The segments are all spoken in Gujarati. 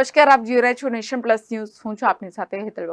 નમસ્કાર, આપ જોઈ રહ્યા છો નેશન પ્લસ ન્યૂઝ. સાથે હેતલ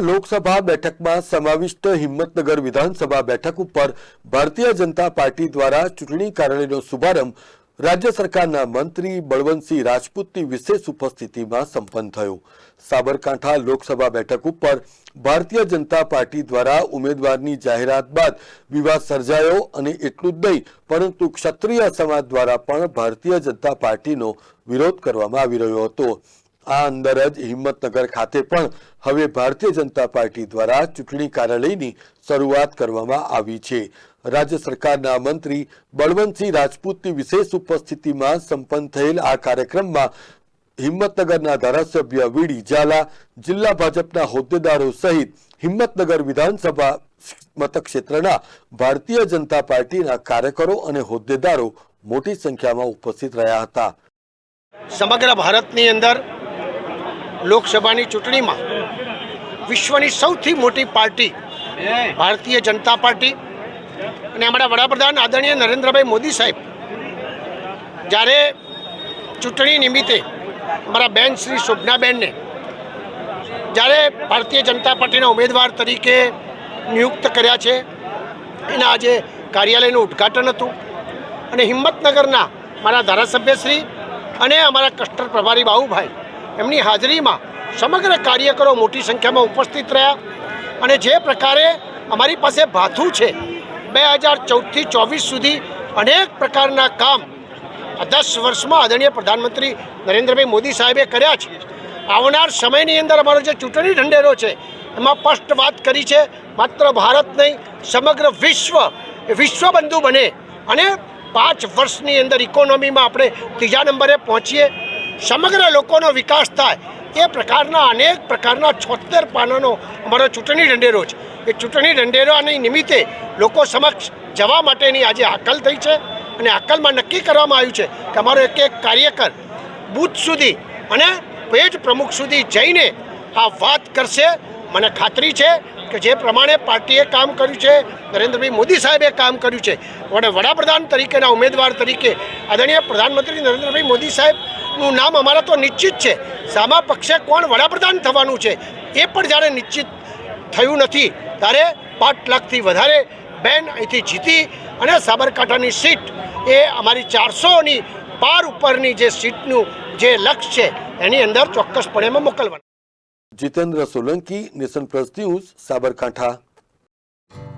લોકસભા બેઠકમાં સમાવિષ્ટ હિંમતનગર વિધાનસભા બેઠક ઉપર ભારતીય જનતા પાર્ટી દ્વારા ચૂંટણી કાર્યાલયનો શુભારંભ રાજ્ય સરકારના મંત્રી બળવંતસિંહ રાજપૂતની વિશેષ ઉપસ્થિતિમાં સંપન્ન થયો. સાબરકાંઠા લોકસભા બેઠક ઉપર ભારતીય જનતા પાર્ટી દ્વારા ઉમેદવારની જાહેરાત બાદ વિવાદ સર્જાયો અને એટલું જ નહીં, પરંતુ ક્ષત્રિય સમાજ દ્વારા પણ ભારતીય જનતા પાર્ટીનો વિરોધ કરવામાં આવી રહ્યો હતો. આ અંદર જ હિંમતનગર ખાતે પણ હવે ભારતીય જનતા પાર્ટી દ્વારા ચૂંટણી કાર્યાલયની શરૂઆત કરવામાં આવી છે. રાજ્ય સરકારના મંત્રી બળવંતસિંહ રાજપૂતની વિશેષ ઉપસ્થિતિમાં સંપન્ન થયેલ આ કાર્યક્રમમાં હિંમતનગરના ધારાસભ્ય વીડી ઝાલા, જિલ્લા ભાજપના હોદ્દેદારો સહિત હિંમતનગર વિધાનસભા મતક ક્ષેત્રના ભારતીય જનતા પાર્ટીના કાર્યકરો અને હોદ્દેદારો મોટી સંખ્યામાં ઉપસ્થિત રહ્યા હતા. સમગ્ર ભારતની અંદર લોકસભાની ચૂંટણીમાં વિશ્વની સૌથી મોટી પાર્ટી ભારતીય જનતા પાર્ટી અને અમારા વડાપ્રધાન આદરણીય નરેન્દ્રભાઈ મોદી સાહેબ, જ્યારે ચૂંટણી નિમિત્તે અમારા બેન શ્રી શોભનાબેનને જ્યારે ભારતીય જનતા પાર્ટીના ઉમેદવાર તરીકે નિયુક્ત કર્યા છે, એના આજે કાર્યાલયનું ઉદ્ઘાટન હતું અને હિંમતનગરના મારા ધારાસભ્યશ્રી અને અમારા કસ્ટર પ્રભારી બાબુભાઈ એમની હાજરીમાં સમગ્ર કાર્યકરો મોટી સંખ્યામાં ઉપસ્થિત રહ્યા અને જે પ્રકારે અમારી પાસે ભાથું છે, બે હજાર ચૌદથી ચોવીસ સુધી અનેક પ્રકારના કામ દસ વર્ષમાં આદરણીય પ્રધાનમંત્રી નરેન્દ્રભાઈ મોદી સાહેબે કર્યા છે. આવનાર સમયની અંદર અમારો જે ચૂંટણી ઢંઢેરો છે, એમાં સ્પષ્ટ વાત કરી છે, માત્ર ભારત નહીં, સમગ્ર વિશ્વ વિશ્વબંધુ બને અને પાંચ વર્ષની અંદર ઇકોનોમીમાં આપણે ત્રીજા નંબરે પહોંચીએ સમગ્ર લોકોનો વિકાસ થાય. એ પ્રકારના અનેક પ્રકારના છોતેર પાનાનો અમારો ચૂંટણી ઢંઢેરો છે. એ ચૂંટણી ઢંઢેરાની નિમિત્તે લોકો સમક્ષ જવા માટેની આજે હાકલ થઈ છે અને હાકલમાં નક્કી કરવામાં આવ્યું છે કે અમારો એક એક કાર્યકર બૂથ સુધી અને પેજ પ્રમુખ સુધી જઈને આ વાત કરશે. મને ખાતરી છે કે જે પ્રમાણે પાર્ટીએ કામ કર્યું છે, નરેન્દ્રભાઈ મોદી સાહેબે કામ કર્યું છે. વડે વડાપ્રધાન તરીકેના ઉમેદવાર તરીકે આદરણીય પ્રધાનમંત્રી નરેન્દ્રભાઈ મોદી સાહેબનું નામ અમારા તો નિશ્ચિત છે. સામા પક્ષે કોણ વડાપ્રધાન થવાનું છે, એ પણ જ્યારે નિશ્ચિત થયું નથી. ત્યારે પાંચ લાખથી વધારે બેન અહીંથી જીતી અને સાબરકાંઠાની સીટ એ અમારી ચારસોની પાર ઉપરની જે સીટનું જે લક્ષ્ય છે, એની અંદર ચોક્કસપણે મોકલવાનું. Jitendra Solanki, nation plus news, Sabarkantha.